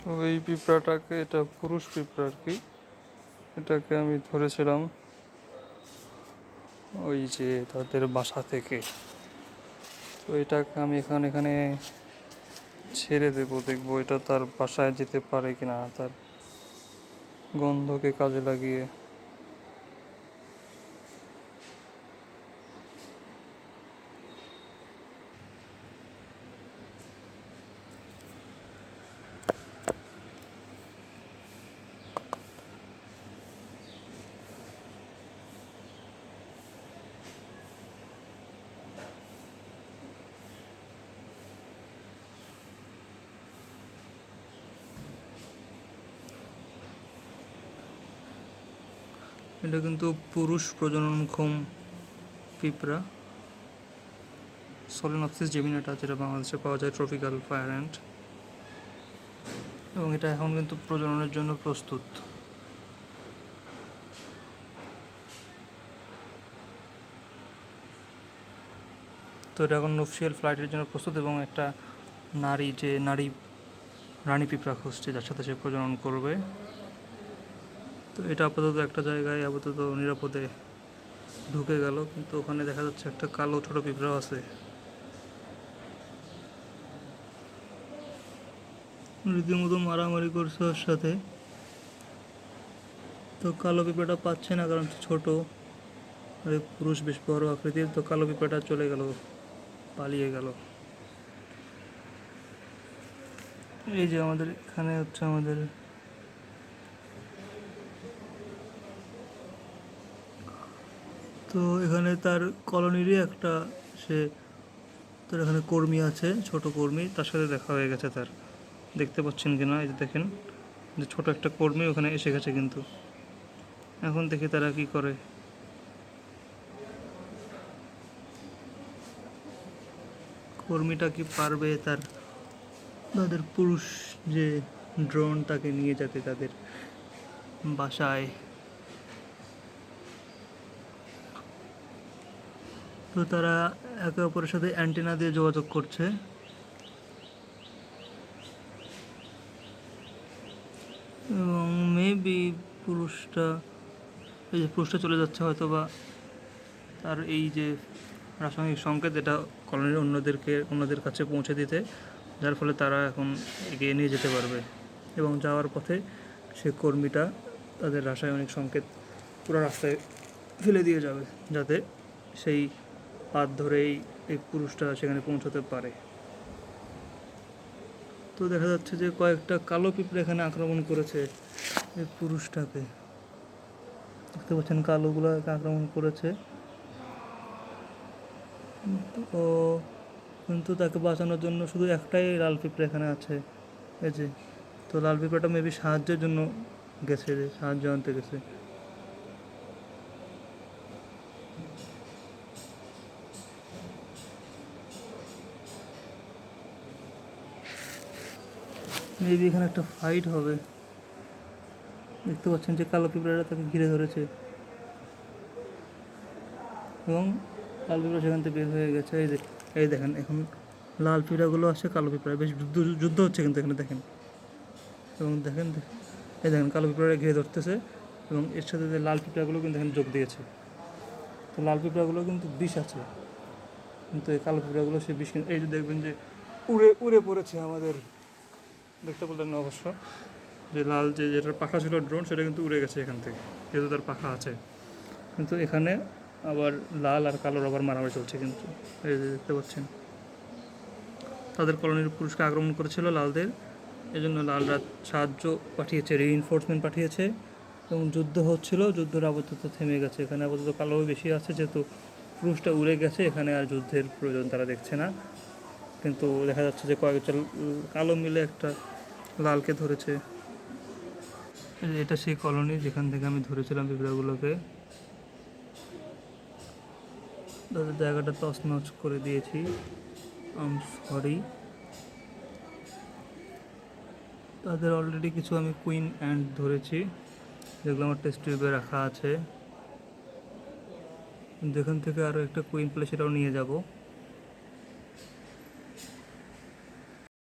তো এই পিঁপড়াটাকে, এটা পুরুষ পিঁপড়া আর কি, এটাকে আমি ধরেছিলাম ওই যে তাদের বাসা থেকে। তো এটাকে আমি এখানে এখানে ছেড়ে দেবো, দেখব এটা তার বাসায় যেতে পারে কিনা, তার গন্ধকে কাজে লাগিয়ে। এটা কিন্তু পুরুষ প্রজননক্ষম পিঁপড়া সোলেনপসিস জেমিনাটা যেটা বাংলাদেশে পাওয়া যায় ট্রপিক্যাল ফায়ার অ্যান্ড এবং এটা এখন কিন্তু প্রজননের জন্য প্রস্তুত। তো এটা এখন নফসিয়াল ফ্লাইটের জন্য প্রস্তুত এবং একটা নারী যে নারী রানী পিঁপড়া খুঁজছে, যার সাথে সে প্রজনন করবে। তো এটা আপাতত একটা জায়গায়, আপাতত নিরাপদে ঢুকে গেল। কিন্তু ওখানে দেখা যাচ্ছে একটা কালো ছোট পিঁপড়াও আছে। রীতিমতো মারামারি করছে ওর সাথে। তো কালো পিঁপড়াটা পাচ্ছে না, কারণ ছোট। আর পুরুষ বেশ বড় আকৃতির। তো কালো পিঁপড়াটা চলে গেল, পালিয়ে গেল। এই যে আমাদের, এখানে হচ্ছে আমাদের তো এখানে তার কলোনিরই একটা সে, তার এখানে কর্মী আছে, ছোট কর্মী। তার সাথে দেখা হয়ে গেছে তার। দেখতে পাচ্ছেন কিনা? এই যে দেখেন, যে ছোট একটা কর্মী ওখানে এসে গেছে কিন্তু। এখন দেখি তারা কি করে। কর্মীটা কি পারবে তার, তাদের পুরুষ যে ড্রোন তাকে নিয়ে যেতে তাদের বাসায় তো তারা একে অপরের সাথে অ্যান্টেনা দিয়ে যোগাযোগ করছে। এবং মেবি পুরুষটা, এই যে পুরুষটা চলে যাচ্ছে হয়তো বা তার এই যে রাসায়নিক সংকেত এটা কলোনির অন্যদেরকে, অন্যদের কাছে পৌঁছে দিতে, যার ফলে তারা এখন এগিয়ে নিয়ে যেতে পারবে। এবং যাওয়ার পথে সে কর্মীটা তাদের রাসায়নিক সংকেত পুরো রাস্তায় ফেলে দিয়ে যাবে, যাতে সেই পাত ধরেই এই পুরুষটা সেখানে পৌঁছতে পারে। তো দেখা যাচ্ছে যে কয়েকটা কালো পিঁপড়ে এখানে আক্রমণ করেছে এই পুরুষটাকে। দেখতে পাচ্ছেন কালোগুলো আক্রমণ করেছে। তো কিন্তু তাকে বাঁচানোর জন্য শুধু একটাই লাল পিঁপড়ে এখানে আছে। এই যে, তো লাল পিঁপড়াটা মেবি সাহায্যের জন্য গেছে সাহায্য আনতে গেছে। মেবি এখানে একটা ফাইট হবে। দেখতে পাচ্ছেন যে কালো পিঁপড়াটা তাকে ঘিরে ধরেছে। এবং লাল পিঁপড়া সেখান থেকে বের হয়ে গেছে। এই এই দেখেন, এখন লাল পিঁপড়াগুলো আসছে, কালো পিঁপড়া। বেশ যুদ্ধ যুদ্ধ হচ্ছে কিন্তু এখানে, দেখেন। এবং দেখেন এই দেখেন, কালো পিঁপড়া ঘিরে ধরতেছে। এবং এর সাথে যে লাল পিঁপড়াগুলো কিন্তু এখানে যোগ দিয়েছে। তো লাল পিঁপড়াগুলো কিন্তু বিষ আছে। কিন্তু এই কালো পিঁপড়াগুলো সে বিষ এই যে দেখবেন যে উড়ে উড়ে পড়েছে আমাদের দেখতে পেলেন না অবশ্য। যে লাল যে যেটার পাখা ছিল ড্রোন সেটা কিন্তু উড়ে গেছে এখান থেকে, যেহেতু তার পাখা আছে। কিন্তু এখানে আবার লাল আর কালো রবার মারামারি চলছে কিন্তু, এই যে দেখতে পাচ্ছেন। তাদের কলোনির পুরুষকে আক্রমণ করেছিল লালদের এই জন্য লালরা সাহায্য পাঠিয়েছে রিইনফোর্সমেন্ট পাঠিয়েছে। এবং যুদ্ধ হচ্ছিল, যুদ্ধের আপাতত থেমে গেছে। এখানে আপাতত কালো বেশি আছে, যেহেতু পুরুষটা উড়ে গেছে, এখানে আর যুদ্ধের প্রয়োজন তারা দেখছে না। কিন্তু দেখা যাচ্ছে যে কয়েকজন কালো মিলে একটা লালকে ধরেছে। এটা সেই কলোনি যেখান থেকে আমি ধরেছিলাম পিঁপড়াগুলোকে। তাদের জায়গাটা তছনছ করে দিয়েছি। আম সরি তাদের অলরেডি কিছু আমি কুইন অ্যান্ড ধরেছি। যেগুলো আমার টেস্ট টিউবে রাখা আছে। যেখান থেকে আরও একটা কুইন প্লে সেটাও নিয়ে যাব।